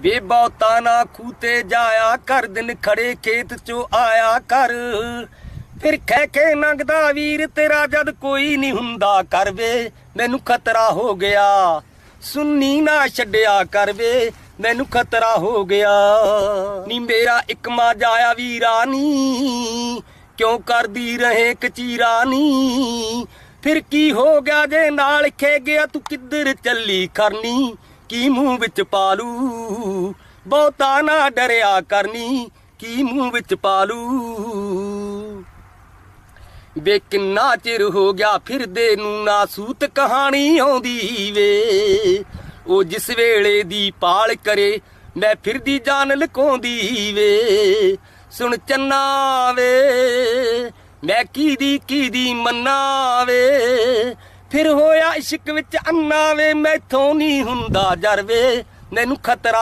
ਵੇ ਬਹੁਤਾ ਨਾ ਖੂਤੇ ਜਾਇਆ ਕਰ ਦਿਨ ਖੜੇ ਖੇਤ ਚੋਂ ਆਇਆ ਕਰ ਫਿਰ ਕਹਿ ਕੇ ਨੰਗਦਾ ਵੀਰ, ਤੇਰਾ ਜਦ ਕੋਈ ਨਹੀਂ ਹੁੰਦਾ ਕਰ ਵੇ, ਮੈਨੂੰ ਖਤਰਾ ਹੋ ਗਿਆ। ਸੁੰਨੀ ਨਾ ਛੱਡਿਆ ਕਰ ਮੈਨੂੰ ਖਤਰਾ ਹੋ ਗਿਆ। ਨੀ ਮੇਰਾ ਇੱਕ ਮਾ ਜਾਇਆ ਵੀਰਾ ਨੀ, ਕਿਉਂ ਕਰਦੀ ਰਹੇ ਕਚੀਰਾ ਨੀ। ਫਿਰ ਕੀ ਹੋ ਗਿਆ ਜੇ ਨਾਲ ਖੇ ਗਿਆ, ਤੂੰ ਕਿੱਧਰ ਚੱਲੀ ਕਰਨੀ ਕੀ ਮੂੰਹ ਵਿੱਚ ਪਾਲੂ? ਬਹੁਤਾ ਨਾ ਡਰਿਆ ਕਰਨੀ, ਕੀ ਮੂੰਹ ਵਿੱਚ ਪਾਲੂ? ਵੇ ਕਿੰਨਾ ਚਿਰ ਹੋ ਗਿਆ ਫਿਰਦੇ ਨੂੰ ਨਾ ਸੂਤ ਕਹਾਣੀ ਆਉਂਦੀ ਵੇ। ਉਹ ਜਿਸ ਵੇਲੇ ਦੀ ਪਾਲ ਕਰੇ, ਮੈਂ ਫਿਰਦੀ ਜਾਨ ਲਕੋਂਦੀ ਵੇ। ਸੁਣ ਚੰਨਾ ਵੇ, ਮੈਂ ਕੀਦੀ ਕੀਦੀ ਮੰਨਾ ਵੇ। ਫਿਰ ਹੋਇਆ ਇਸ਼ਕ ਵਿੱਚ ਅੰਨਾ ਵੇ ਮੈਥੋਂ ਨਹੀਂ ਹੁੰਦਾ ਜਰ ਵੇ। ਮੈਨੂੰ ਖਤਰਾ